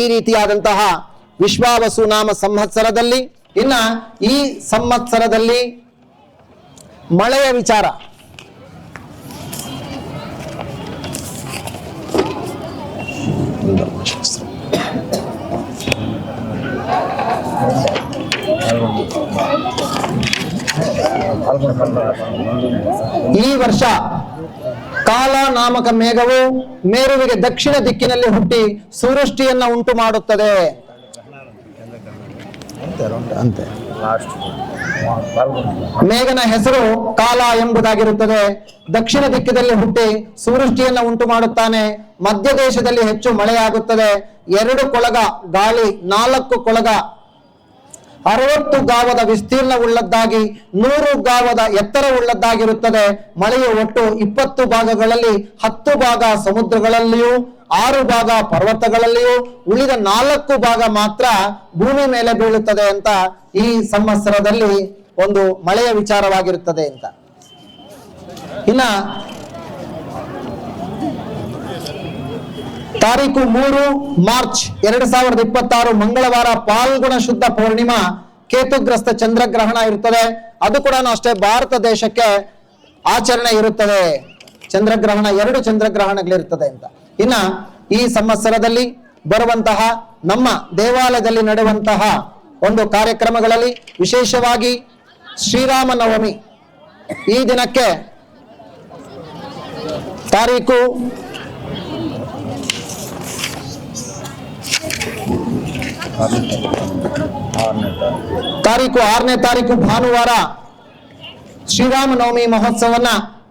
ಈ ರೀತಿಯಾದಂತಹ ವಿಶ್ವಾವಸು ನಾಮ ಸಂವತ್ಸರದಲ್ಲಿ ಇನ್ನ ಈ ಸಂವತ್ಸರದಲ್ಲಿ ಮಳೆಯ ವಿಚಾರ. ಈ ವರ್ಷ ಕಾಲ ನಾಮಕ ಮೇಘವು ಮೇರುವಿಗೆ ದಕ್ಷಿಣ ದಿಕ್ಕಿನಲ್ಲಿ ಹುಟ್ಟಿ ಸುವೃಷ್ಟಿಯನ್ನ ಉಂಟು ಮಾಡುತ್ತದೆ. ಅಂತೆ ಮೇಘನ ಹೆಸರು ಕಾಲ ಎಂಬುದಾಗಿರುತ್ತದೆ. ದಕ್ಷಿಣ ದಿಕ್ಕಿನಲ್ಲಿ ಹುಟ್ಟಿ ಸುವೃಷ್ಟಿಯನ್ನ ಉಂಟು ಮಾಡುತ್ತಾನೆ. ಮಧ್ಯ ದೇಶದಲ್ಲಿ ಹೆಚ್ಚು ಮಳೆಯಾಗುತ್ತದೆ. ಎರಡು ಕೊಳಗ ಗಾಳಿ ನಾಲ್ಕು ಕೊಳಗ ಅರವತ್ತು ಗಾವದ ವಿಸ್ತೀರ್ಣವುಳ್ಳದ್ದಾಗಿ, ನೂರು ಗಾವದ ಎತ್ತರವುಳ್ಳದ್ದಾಗಿರುತ್ತದೆ. ಮಳೆಯ ಒಟ್ಟು ಇಪ್ಪತ್ತು ಭಾಗಗಳಲ್ಲಿ, ಹತ್ತು ಭಾಗ ಸಮುದ್ರಗಳಲ್ಲಿಯೂ, ಆರು ಭಾಗ ಪರ್ವತಗಳಲ್ಲಿಯೂ, ಉಳಿದ ನಾಲ್ಕು ಭಾಗ ಮಾತ್ರ ಭೂಮಿ ಮೇಲೆ ಬೀಳುತ್ತದೆ ಅಂತ ಈ ಸಂವತ್ಸರದಲ್ಲಿ ಒಂದು ಮಳೆಯ ವಿಚಾರವಾಗಿರುತ್ತದೆ ಅಂತ. ಇನ್ನ ತಾರೀಕು ಮೂರು ಮಾರ್ಚ್ ಎರಡ್ ಸಾವಿರದ ಇಪ್ಪತ್ತಾರು ಮಂಗಳವಾರ ಪಾಲ್ಗುಣ ಶುದ್ಧ ಪೂರ್ಣಿಮಾ ಕೇತುಗ್ರಸ್ತ ಚಂದ್ರಗ್ರಹಣ ಇರುತ್ತದೆ ಅದು ಕೂಡ ಅಷ್ಟೇ ಭಾರತ ದೇಶಕ್ಕೆ ಆಚರಣೆ ಇರುತ್ತದೆ. ಚಂದ್ರಗ್ರಹಣ, ಎರಡು ಚಂದ್ರಗ್ರಹಣಗಳಿರುತ್ತದೆ ಅಂತ. ಇನ್ನ ಈ ಸಂವತ್ಸರದಲ್ಲಿ ಬರುವಂತಹ ನಮ್ಮ ದೇವಾಲಯದಲ್ಲಿ ನಡೆಯುವಂತಹ ಒಂದು ಕಾರ್ಯಕ್ರಮಗಳಲ್ಲಿ ವಿಶೇಷವಾಗಿ ಶ್ರೀರಾಮನವಮಿ ಈ ದಿನಕ್ಕೆ ತಾರೀಕು ತಾರೀಕು ಆರನೇ ತಾರೀಕು ಭಾನುವಾರ ಶ್ರೀರಾಮ ನವಮಿ ಮಹೋತ್ಸವನ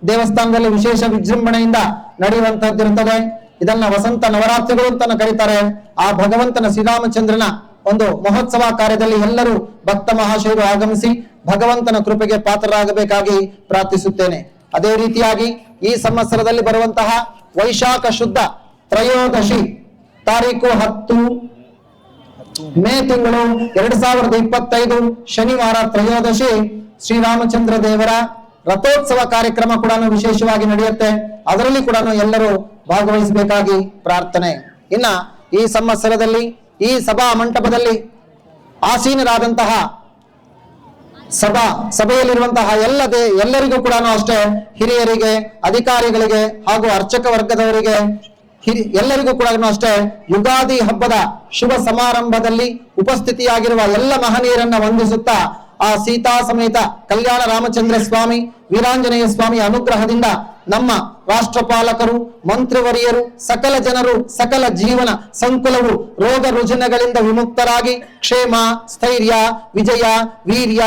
ದೇವಸ್ಥಾನದಲ್ಲಿ ವಿಶೇಷ ವಿಜೃಂಭಣೆಯಿಂದ ನಡೆಯುವಂತಹದ್ದಿರುತ್ತದೆ. ಇದನ್ನ ವಸಂತ ನವರಾತ್ರಿಗಳು ಅಂತ ಕರೀತಾರೆ. ಆ ಭಗವಂತನ ಶ್ರೀರಾಮಚಂದ್ರನ ಒಂದು ಮಹೋತ್ಸವ ಕಾರ್ಯದಲ್ಲಿ ಎಲ್ಲರೂ ಭಕ್ತ ಮಹಾಶಯರು ಆಗಮಿಸಿ ಭಗವಂತನ ಕೃಪೆಗೆ ಪಾತ್ರರಾಗಬೇಕಾಗಿ ಪ್ರಾರ್ಥಿಸುತ್ತೇನೆ. ಅದೇ ರೀತಿಯಾಗಿ ಈ ಸಂವತ್ಸರದಲ್ಲಿ ಬರುವಂತಹ ವೈಶಾಖ ಶುದ್ಧ ತ್ರಯೋದಶಿ ತಾರೀಕು ಹತ್ತು ಮೇ ತಿಂಗಳು ಎರಡ್ ಸಾವಿರದ ಇಪ್ಪತ್ತೈದು ಶನಿವಾರ ತ್ರಯೋದಶಿ ಶ್ರೀರಾಮಚಂದ್ರ ದೇವರ ರಥೋತ್ಸವ ಕಾರ್ಯಕ್ರಮ ಕೂಡ ವಿಶೇಷವಾಗಿ ನಡೆಯುತ್ತೆ. ಅದರಲ್ಲಿ ಕೂಡ ಎಲ್ಲರೂ ಭಾಗವಹಿಸಬೇಕಾಗಿ ಪ್ರಾರ್ಥನೆ. ಇನ್ನ ಈ ಸಂವತ್ಸರದಲ್ಲಿ, ಈ ಸಭಾ ಮಂಟಪದಲ್ಲಿ ಆಸೀನರಾದಂತಹ ಸಭಾ ಸಭೆಯಲ್ಲಿರುವಂತಹ ಎಲ್ಲ ಎಲ್ಲರಿಗೂ ಕೂಡ ಅಷ್ಟೇ ಹಿರಿಯರಿಗೆ, ಅಧಿಕಾರಿಗಳಿಗೆ ಹಾಗೂ ಅರ್ಚಕ ವರ್ಗದವರಿಗೆ ಹಿರಿ, ಎಲ್ಲರಿಗೂ ಕೂಡ ಅಷ್ಟೇ ಯುಗಾದಿ ಹಬ್ಬದ ಶುಭ ಸಮಾರಂಭದಲ್ಲಿ ಉಪಸ್ಥಿತಿಯಾಗಿರುವ ಎಲ್ಲ ಮಹನೀಯರನ್ನ ವಂದಿಸುತ್ತಾ ಆ ಸೀತಾ ಸಮೇತ ಕಲ್ಯಾಣ ರಾಮಚಂದ್ರ ಸ್ವಾಮಿ, ವೀರಾಂಜನೇಯ ಸ್ವಾಮಿ ಅನುಗ್ರಹದಿಂದ ನಮ್ಮ ರಾಷ್ಟ್ರಪಾಲಕರು, ಮಂತ್ರಿವರಿಯರು, ಸಕಲ ಜನರು, ಸಕಲ ಜೀವನ ಸಂಕುಲವು ರೋಗ ರುಜಿನಗಳಿಂದ ವಿಮುಕ್ತರಾಗಿ ಕ್ಷೇಮ, ಸ್ಥೈರ್ಯ, ವಿಜಯ, ವೀರ್ಯ,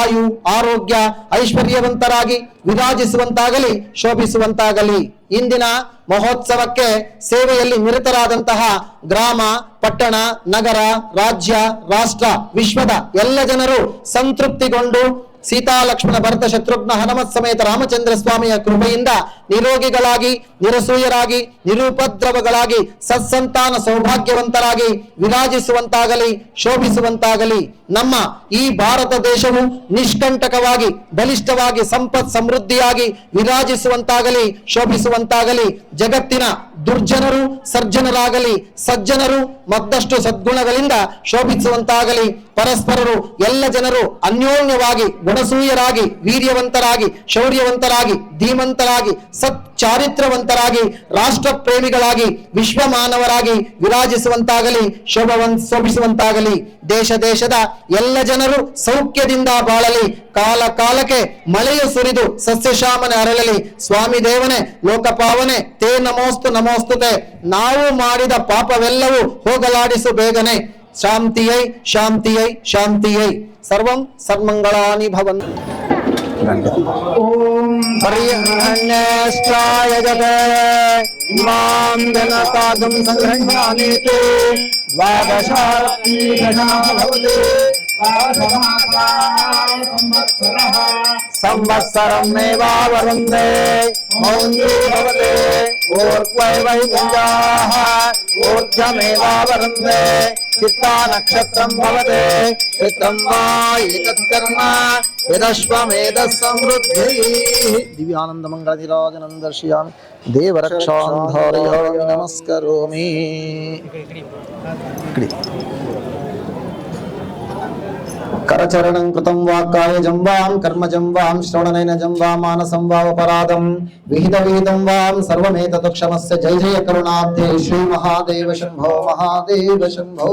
ಆಯು, ಆರೋಗ್ಯ, ಐಶ್ವರ್ಯವಂತರಾಗಿ ವಿರಾಜಿಸುವಂತಾಗಲಿ, ಶೋಭಿಸುವಂತಾಗಲಿ. ಇಂದಿನ ಮಹೋತ್ಸವಕ್ಕೆ ಸೇವೆಯಲ್ಲಿ ನಿರತರಾದಂತಹ ಗ್ರಾಮ, ಪಟ್ಟಣ, ನಗರ, ರಾಜ್ಯ, ರಾಷ್ಟ್ರ, ವಿಶ್ವದ ಎಲ್ಲ ಜನರು ಸಂತೃಪ್ತಿಗೊಂಡು ಸೀತಾ ಲಕ್ಷ್ಮಣ ಭರತ ಶತ್ರುಘ್ನ ಹನುಮತ್ ಸಮೇತ ರಾಮಚಂದ್ರ ಸ್ವಾಮಿಯ ಕೃಪೆಯಿಂದ ನಿರೋಗಿಗಳಾಗಿ, ನಿರಸೂಯರಾಗಿ, ನಿರುಪದ್ರವಗಳಾಗಿ, ಸತ್ಸಂತಾನ ಸೌಭಾಗ್ಯವಂತರಾಗಿ ವಿರಾಜಿಸುವಂತಾಗಲಿ, ಶೋಭಿಸುವಂತಾಗಲಿ, ನಮ್ಮ ಈ ಭಾರತ ದೇಶವು ನಿಷ್ಕಂಟಕವಾಗಿ, ಬಲಿಷ್ಠವಾಗಿ, ಸಂಪತ್ ಸಮೃದ್ಧಿಯಾಗಿ ವಿರಾಜಿಸುವಂತಾಗಲಿ, ಶೋಭಿಸುವಂತಾಗಲಿ, ಜಗತ್ತಿನ ದುರ್ಜನರು ಸರ್ಜನರಾಗಲಿ, ಸಜ್ಜನರು ಮತ್ತಷ್ಟು ಸದ್ಗುಣಗಳಿಂದ ಶೋಭಿಸುವಂತಾಗಲಿ, ಪರಸ್ಪರರು ಎಲ್ಲ ಜನರು ಅನ್ಯೋನ್ಯವಾಗಿ, ಗುಣಸೂಯರಾಗಿ, ವೀರ್ಯವಂತರಾಗಿ, ಶೌರ್ಯವಂತರಾಗಿ, ಧೀಮಂತರಾಗಿ ಸತ್ ಚಾರಿತ್ರವಂತರಾಗಿ ರಾಷ್ಟ್ರ ಪ್ರೇಮಿಗಳಾಗಿ ವಿಶ್ವ ಮಾನವರಾಗಿ ವಿರಾಜಿಸುವಂತಾಗಲಿ, ಶೋಭವನ್ ಶೋಭಿಸುವಂತಾಗಲಿ, ದೇಶ ದೇಶದ ಎಲ್ಲ ಜನರು ಸೌಖ್ಯದಿಂದ ಬಾಳಲಿ ಕಾಲ ಕಾಲಕ್ಕೆ ಮಳೆಯು ಸುರಿದು ಸಸ್ಯಶ್ಯಾಮನೆ ಅರಳಲಿ. ಸ್ವಾಮಿ ದೇವನೆ ಲೋಕಪಾವನೆ ತೇ ನಮೋಸ್ತು ನಮೋಸ್ತುತೆ. ನಾವು ಮಾಡಿದ ಪಾಪವೆಲ್ಲವೂ ಹೋಗಲಾಡಿಸು ಬೇಗನೆ. ಶಾಂತಿಯೈ ಶಾಂತಿಯೈ ಶಾಂತಿಯೈ. ಸರ್ವಂ ಸನ್ಮಂಗಳಾನಿ ಭವನ್ ಓಂ ಪರ್ಯಹಣ್ಯಷ್ಟಾಯ ದ್ವಾದಶಾರ್ತಿ ಭವತೇ. संवत्सरम नैवावरंदे मौन्यो भवते ओर्क्वै चित्ता भवते चित्तम् वा एतत्कर्म यदश्वमेधः समृद्धिः दिव्यानन्दमङ्गलनिराजनं दर्शयामि नमस्करोमि కరచరణం కృతం వాక్కాయజం వాం కర్మజం వాం శ్రవణనైనజం వా మానసం వా ఉపరాధం విహిత విహితం వాం సర్వమేతత్ క్షమస్య జయ జయ కరుణాబ్ధే శ్రీ మహాదేవ శంభో మహాదేవ శంభో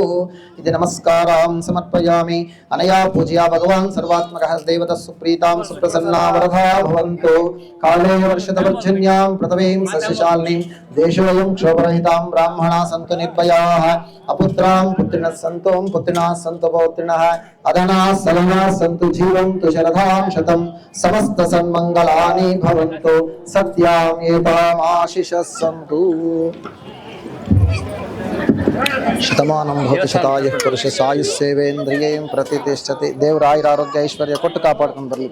ఇది నమస్కారాం సమర్పయామి అనయా పూజయా భగవాన్ సర్వాత్మక దేవత సుప్రీతాం సుప్రసన్నా వరధా భవంతు కాళే వర్షిత వర్జన్యాం ప్రథమీం సస్యశాలినీం దేశోయం క్షోభరహితాం బ్రాహ్మణా సంతు నిర్భయాః అపుత్రాం పుత్రిణ సంతోం పుత్రిణా సంతు పౌత్రిణ అధనా సలనా సంతు జీవంతు శరదాం శతం సమస్త సన్మంగళాని భవంతు సత్యామేతామాశిషస్సంతు శతమానం భవతి శతాయ పురుష సాయుస్సేవేంద్రియం ప్రతిష్టతి దేవుడు ఆయుర ఆరోగ్య ఐశ్వర్య కొట్టు కాపాడుకుని బర్లి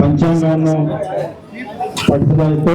పంచాంగాన్ని పట్టుదలతో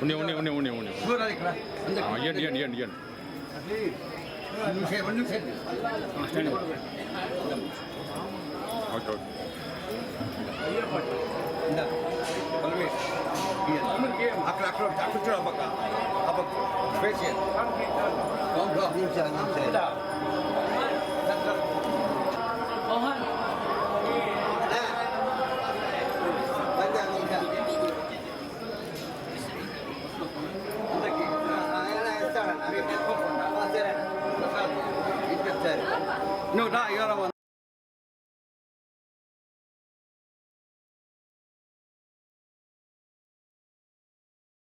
ఉండి ఉండి ఉండి ఉండి ఉండి ఇవ్వండి ఇవ్వండి ఇవ్వండి ఇవ్వండి ఓకే ఓకే అక్కడ అక్కడ అక్కడ Abbakka Abbakka facial No, not the other one.